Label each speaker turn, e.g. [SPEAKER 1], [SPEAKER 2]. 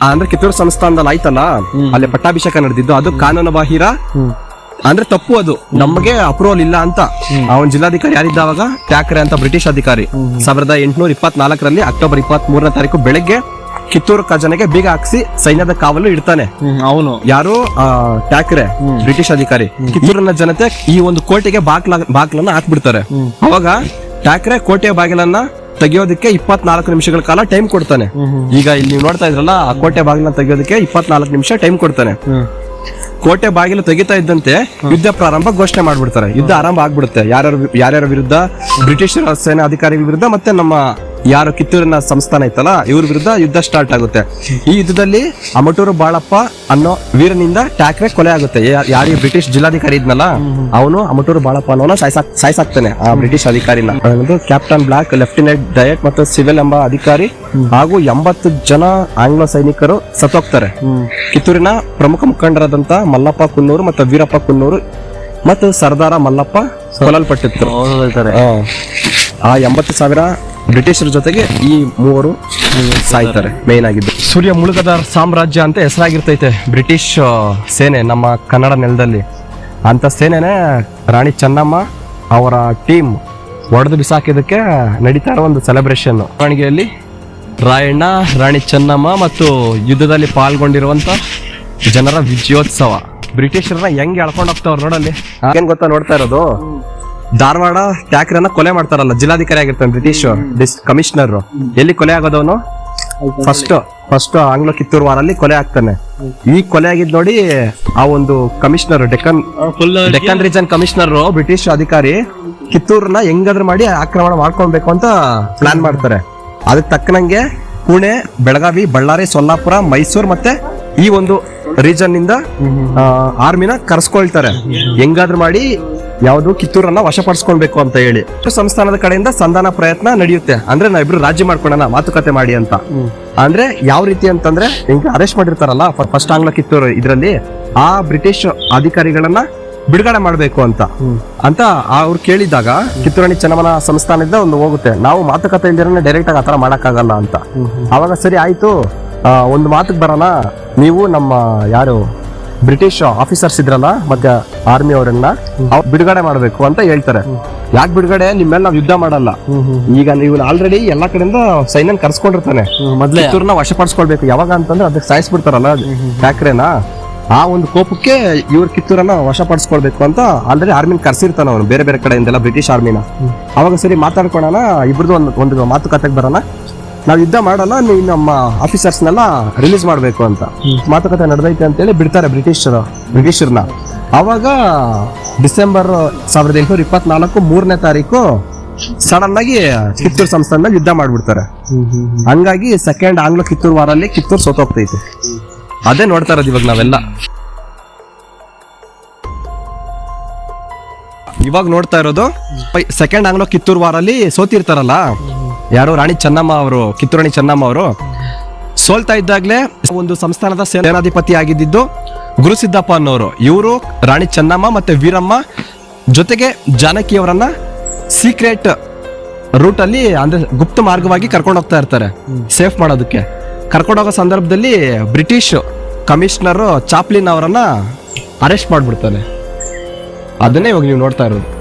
[SPEAKER 1] ಅಂದ್ರೆ ಕಿತ್ತೂರು ಸಂಸ್ಥಾನದಲ್ಲಿ ಆಯ್ತಲ್ಲ? ಅಲ್ಲಿ ಪಟ್ಟಾಭಿಷೇಕ ನಡೆದಿದ್ದು ಅದು ಕಾನೂನು ಬಾಹಿರ? ಅಂದ್ರೆ ತಪ್ಪು ಅದು. ನಮಗೆ ಅಪ್ರೂವಲ್ ಇಲ್ಲ ಅಂತ. ಅವನ್ ಜಿಲ್ಲಾಧಿಕಾರಿ ಯಾರಿದ್ದ ಅವಾಗ ಟ್ಯಾಕ್ರೆ ಅಂತ ಬ್ರಿಟಿಷ್ ಅಧಿಕಾರಿ. ಸಾವಿರದ ಎಂಟುನೂರ ಇಪ್ಪತ್ನಾಲ್ಕರಲ್ಲಿ ಅಕ್ಟೋಬರ್ ಇಪ್ಪತ್ತ್ ಮೂರನೇ ತಾರೀಕು ಬೆಳಗ್ಗೆ ಕಿತ್ತೂರು ಖಜಾನೆಗೆ ಬೀಗ ಹಾಕಿಸಿ ಸೈನ್ಯದ ಕಾವಲು ಇಡ್ತಾನೆ.
[SPEAKER 2] ಅವನು.
[SPEAKER 1] ಯಾರು? ಟ್ಯಾಕ್ರೆ ಬ್ರಿಟಿಷ್ ಅಧಿಕಾರಿ. ಕಿತ್ತೂರಿನ ಜನತೆ ಈ ಒಂದು ಕೋಟೆಗೆ ಬಾಗ್ಲ ಬಾಗ್ಲನ್ನ ಹಾಕ್ಬಿಡ್ತಾರೆ. ಅವಾಗ ಟ್ಯಾಕ್ರೆ ಕೋಟೆಯ ಬಾಗಿಲನ್ನ ತೆಗೆಯೋದಕ್ಕೆ ಇಪ್ಪತ್ನಾಲ್ಕು ನಿಮಿಷಗಳ ಕಾಲ ಟೈಮ್ ಕೊಡ್ತಾನೆ. ಈಗ ಇಲ್ಲಿ ನೀವು ನೋಡ್ತಾ ಇದ್ರಲ್ಲ, ಆ ಕೋಟೆ ಬಾಗಿಲನ್ನ ತೆಗೆಯೋದಕ್ಕೆ ಇಪ್ಪತ್ನಾಲ್ಕು ನಿಮಿಷ ಟೈಮ್ ಕೊಡ್ತಾನೆ. ಕೋಟೆ ಬಾಗಿಲು ತೆಗಿತಾ ಇದ್ದಂತೆ ಯುದ್ಧ ಪ್ರಾರಂಭ ಘೋಷಣೆ ಮಾಡ್ಬಿಡ್ತಾರೆ. ಯುದ್ಧ ಆರಂಭ ಆಗ್ಬಿಡುತ್ತೆ. ಯಾರ್ಯಾರ ಯಾರ್ಯಾರ ವಿರುದ್ಧ? ಬ್ರಿಟಿಷರ ಸೇನಾ ಅಧಿಕಾರಿಗಳ ವಿರುದ್ಧ ಮತ್ತೆ ನಮ್ಮ ಯಾರು ಕಿತ್ತೂರಿನ ಸಂಸ್ಥಾನ ಇತ್ತಲ್ಲ ಇವ್ರ ವಿರುದ್ಧ ಯುದ್ಧ ಸ್ಟಾರ್ಟ್ ಆಗುತ್ತೆ. ಈ ಯುದ್ಧದಲ್ಲಿ ಅಮಟೂರು ಬಾಳಪ್ಪ ಅನ್ನೋ ವೀರನಿಂದ ಟ್ಯಾಕ್ರೆ ಕೊಲೆ ಆಗುತ್ತೆ. ಯಾ- ಯಾರು ಈ ಬ್ರಿಟಿಷ್ ಜಿಲ್ಲಾಧಿಕಾರಿ ಇದ್ನಲ್ಲ ಅವನು ಅಮಟೂರು ಬಾಳಪ್ಪ ಅನ್ನೋನ ಸಾಯ್ಸಾಕ್ ಸಾಯ್ಸಾಕ್ತಾನೆ ಆ ಬ್ರಿಟಿಷ್ ಅಧಿಕಾರಿನ. ಕ್ಯಾಪ್ಟನ್ ಬ್ಲಾಕ್ ಲೆಫ್ಟಿನೆಂಟ್ ಡಯಟ್ ಮತ್ತು ಸಿವಿಲ್ ಎಂಬ ಅಧಿಕಾರಿ ಹಾಗೂ ಎಂಬತ್ತು ಜನ ಆಂಗ್ಲ ಸೈನಿಕರು ಸತ್ತೋಗ್ತಾರೆ. ಕಿತ್ತೂರಿನ ಪ್ರಮುಖ ಮುಖಂಡರಾದಂತ ಮಲ್ಲಪ್ಪ ಕುನ್ನೂರು ಮತ್ತು ವೀರಪ್ಪ ಕುನ್ನೂರು ಮತ್ತು ಸರ್ದಾರ ಮಲ್ಲಪ್ಪ ಕೊಲ್ಲಲ್ಪಟ್ಟಿತ್ತು ಆ ಎಂಬತ್ತು ಸಾವಿರ ಬ್ರಿಟಿಷರ ಜೊತೆಗೆ ಈ ಮೂವರು ಸಾಯ್ತಾರೆ ಮೇನ್ ಆಗಿದ್ದು. ಸೂರ್ಯ ಮುಳುಗದ ಸಾಮ್ರಾಜ್ಯ ಅಂತ ಹೆಸರಾಗಿರ್ತೈತೆ ಬ್ರಿಟಿಷ್ ಸೇನೆ ನಮ್ಮ ಕನ್ನಡ ನೆಲದಲ್ಲಿ. ಅಂತ ಸೇನೆನೇ ರಾಣಿ ಚೆನ್ನಮ್ಮ ಅವರ ಟೀಮ್ ಒಡೆದು ಬಿಸಾಕಿದಕ್ಕೆ ನಡೀತಾ ಇರೋ ಒಂದು ಸೆಲೆಬ್ರೇಷನ್ ಮೆರವಣಿಗೆಯಲ್ಲಿ ರಾಯಣ್ಣ ರಾಣಿ ಚೆನ್ನಮ್ಮ ಮತ್ತು ಯುದ್ಧದಲ್ಲಿ ಪಾಲ್ಗೊಂಡಿರುವಂತ ಜನರ ವಿಜಯೋತ್ಸವ. ಬ್ರಿಟಿಷರನ್ನ ಹೆಂಗೆ ಎಳ್ಕೊಂಡು ಹೋಗ್ತಾವ್ರು ನೋಡಲ್ಲಿ? ಏನ್ ಗೊತ್ತಾ ನೋಡ್ತಾ ಇರೋದು? ಧಾರವಾಡ ಟ್ಯಾಕ್ರನ್ನ ಕೊಲೆ ಮಾಡ್ತಾರಲ್ಲ ಜಿಲ್ಲಾಧಿಕಾರಿ ಆಗಿರ್ತಾನೆ ಬ್ರಿಟಿಷ್ ಡಿಸ್ ಕಮಿಷನರ್. ಎಲ್ಲಿ ಕೊಲೆ ಆಗೋದವನು ಫಸ್ಟ್ ಫಸ್ಟ್ ಆಂಗ್ಲ ಕಿತ್ತೂರು ವಾರಲ್ಲಿ ಕೊಲೆ ಆಗ್ತಾನೆ. ಈ ಕೊಲೆ ಆಗಿದ್ ನೋಡಿ ಆ ಒಂದು commissioner Deccan
[SPEAKER 2] full
[SPEAKER 1] Deccan region commissioner British ಅಧಿಕಾರಿ ಕಿತ್ತೂರ್ನ ಹೆಂಗಾದ್ರೂ ಮಾಡಿ ಆಕ್ರಮಣ ಮಾಡ್ಕೊಳ್ಬೇಕು ಅಂತ ಪ್ಲಾನ್ ಮಾಡ್ತಾರೆ. ಅದಕ್ಕೆ ತಕ್ಕನಂಗೆ ಪುಣೆ ಬೆಳಗಾವಿ ಬಳ್ಳಾರಿ ಸೊಲ್ಲಾಪುರ ಮೈಸೂರು ಮತ್ತೆ ಈ ಒಂದು ರೀಜನ್ನಿಂದ ಆರ್ಮಿನ ಕರ್ಸ್ಕೊಳ್ತಾರೆ. ಹೆಂಗಾದ್ರೂ ಮಾಡಿ ಯಾವುದು ಕಿತ್ತೂರನ್ನ ವಶಪಡಿಸ್ಕೊಳ್ಬೇಕು ಅಂತ ಹೇಳಿ. ಸಂಸ್ಥಾನದ ಕಡೆಯಿಂದ ಸಂಧಾನ ಪ್ರಯತ್ನ ನಡೆಯುತ್ತೆ. ಅಂದ್ರೆ ನಾವಿಬ್ರು ರಾಜ್ಯ ಮಾಡ್ಕೊಳ್ಳೋಣ ಮಾತುಕತೆ ಮಾಡಿ ಅಂತ. ಅಂದ್ರೆ ಯಾವ ರೀತಿ ಅಂತಂದ್ರೆ ಹಿಂಗ್ ಅರೆಸ್ಟ್ ಮಾಡಿರ್ತಾರಲ್ಲ ಫಸ್ಟ್ ಆಂಗ್ಲ ಕಿತ್ತೂರು ಇದ್ರಲ್ಲಿ ಆ ಬ್ರಿಟಿಷ್ ಅಧಿಕಾರಿಗಳನ್ನ ಬಿಡುಗಡೆ ಮಾಡಬೇಕು ಅಂತ. ಅಂತ ಅವ್ರು ಕೇಳಿದಾಗ ಕಿತ್ತೂರಣಿ ಚೆನ್ನಮನ ಸಂಸ್ಥಾನದಿಂದ ಒಂದು ಹೋಗುತ್ತೆ. ನಾವು ಮಾತುಕತೆ ಇಲ್ದಿರೋ ಡೈರೆಕ್ಟ್ ಆಗಿ ಆತರ ಮಾಡಕ್ಕಾಗಲ್ಲ ಅಂತ. ಅವಾಗ ಸರಿ ಆಯ್ತು ಒಂದು ಮಾತುಕ್ ಬರೋಣ ನೀವು ನಮ್ಮ ಯಾರು ಬ್ರಿಟಿಷ್ ಆಫೀಸರ್ಸ್ ಇದ್ರಲ್ಲ ಮತ್ತೆ ಆರ್ಮಿ ಅವರನ್ನ ಅವ್ರ್ ಬಿಡುಗಡೆ ಮಾಡಬೇಕು ಅಂತ ಹೇಳ್ತಾರೆ. ಯಾಕೆ ಬಿಡುಗಡೆ? ನಿಮ್ಮ ಮೇಲೆ ನಾವು ಯುದ್ಧ ಮಾಡಲ್ಲ. ಈಗ ನೀವು ಆಲ್ರೆಡಿ ಎಲ್ಲಾ ಕಡೆಯಿಂದ ಸೈನ್ಯನ್ ಕರ್ಸ್ಕೊಂಡಿರ್ತಾನೆ.
[SPEAKER 2] ಮೊದ್ಲೇ.
[SPEAKER 1] ಇವ್ರನ್ನ ವಶಪಡಿಸ್ಕೊಳ್ಬೇಕು. ಯಾವಾಗ ಅಂತಂದ್ರೆ ಅದಕ್ಕೆ ಸಾಯಿಸ್ಬಿಡ್ತಾರಲ್ಲ ಟ್ಯಾಕ್ರೇನ ಆ ಒಂದು ಕೋಪಕ್ಕೆ ಇವ್ರ ಕಿತ್ತೂರನ್ನ ವಶಪಡಿಸ್ಕೊಳ್ಬೇಕು ಅಂತ ಆಲ್ರೆಡಿ ಆರ್ಮಿನ ಕರ್ಸಿರ್ತಾನ ಅವನು ಬೇರೆ ಬೇರೆ ಕಡೆಯಿಂದೆಲ್ಲ ಬ್ರಿಟಿಷ್ ಆರ್ಮಿನ ಅವಾಗ ಸರಿ ಮಾತಾಡ್ಕೊಳ್ಳೋಣ ಇಬ್ರದ್ದು ಒಂದು ಒಂದು ಮಾತುಕತೆಗೆ ಬರೋಣ. ನಾವು ಯುದ್ಧ ಮಾಡಲ್ಲ ನೀವು ನಮ್ಮ ಆಫೀಸರ್ಸ್ನೆಲ್ಲ ರಿಲೀಸ್ ಮಾಡಬೇಕು ಅಂತ. ಮಾತುಕತೆ ನಡೆದೈತೆ ಅಂತೇಳಿ ಬಿಡ್ತಾರೆ ಬ್ರಿಟಿಷರು ಬ್ರಿಟಿಷರ್ನ. ಅವಾಗ ಡಿಸೆಂಬರ್ ಸಾವಿರದ ಎಂಟುನೂರ ಇಪ್ಪತ್ನಾಲ್ಕು ಮೂರನೇ ತಾರೀಕು ಸಡನ್ ಆಗಿ ಕಿತ್ತೂರು ಸಂಸ್ಥಾನದಲ್ಲಿ ಯುದ್ಧ ಮಾಡಿಬಿಡ್ತಾರೆ. ಹಂಗಾಗಿ ಸೆಕೆಂಡ್ ಆಂಗ್ಲ ಕಿತ್ತೂರು ವಾರಲ್ಲಿ ಕಿತ್ತೂರು ಸೋತೋಗ್ತೈತೆ ಅದೇ ನೋಡ್ತಾ ಇರೋದು ಇವಾಗ ನಾವೆಲ್ಲ. ಇವಾಗ ನೋಡ್ತಾ ಇರೋದು ಸೆಕೆಂಡ್ ಆಂಗ್ಲೋ ಕಿತ್ತೂರು ವಾರಲ್ಲಿ ಸೋತಿರ್ತಾರಲ್ಲ? ಯಾರು ರಾಣಿ ಚೆನ್ನಮ್ಮ ಅವರು, ಕಿತ್ತೂರಾಣಿ ಚೆನ್ನಮ್ಮ ಅವರು ಸೋಲ್ತಾ ಇದ್ದಾಗಲೇ ಒಂದು ಸಂಸ್ಥಾನದ ಸೇನಾಧಿಪತಿ ಆಗಿದ್ದು ಗುರುಸಿದ್ದಪ್ಪ ಅನ್ನೋರು. ಇವರು ರಾಣಿ ಚೆನ್ನಮ್ಮ ಮತ್ತೆ ವೀರಮ್ಮ ಜೊತೆಗೆ ಜಾನಕಿ ಅವರನ್ನ ಸೀಕ್ರೆಟ್ ರೂಟ್ ಅಲ್ಲಿ ಅಂದ್ರೆ ಗುಪ್ತ ಮಾರ್ಗವಾಗಿ ಕರ್ಕೊಂಡು ಹೋಗ್ತಾ ಇರ್ತಾರೆ ಸೇಫ್ ಮಾಡೋದಕ್ಕೆ. ಕರ್ಕೊಂಡು ಹೋಗೋ ಸಂದರ್ಭದಲ್ಲಿ ಬ್ರಿಟಿಷ್ ಕಮಿಷನರ್ ಚಾಪ್ಲಿನ್ ಅವರನ್ನ ಅರೆಸ್ಟ್ ಮಾಡ್ಬಿಡ್ತಾರೆ ಅದನ್ನೇ ಇವಾಗ ನೀವು ನೋಡ್ತಾ ಇರೋದು.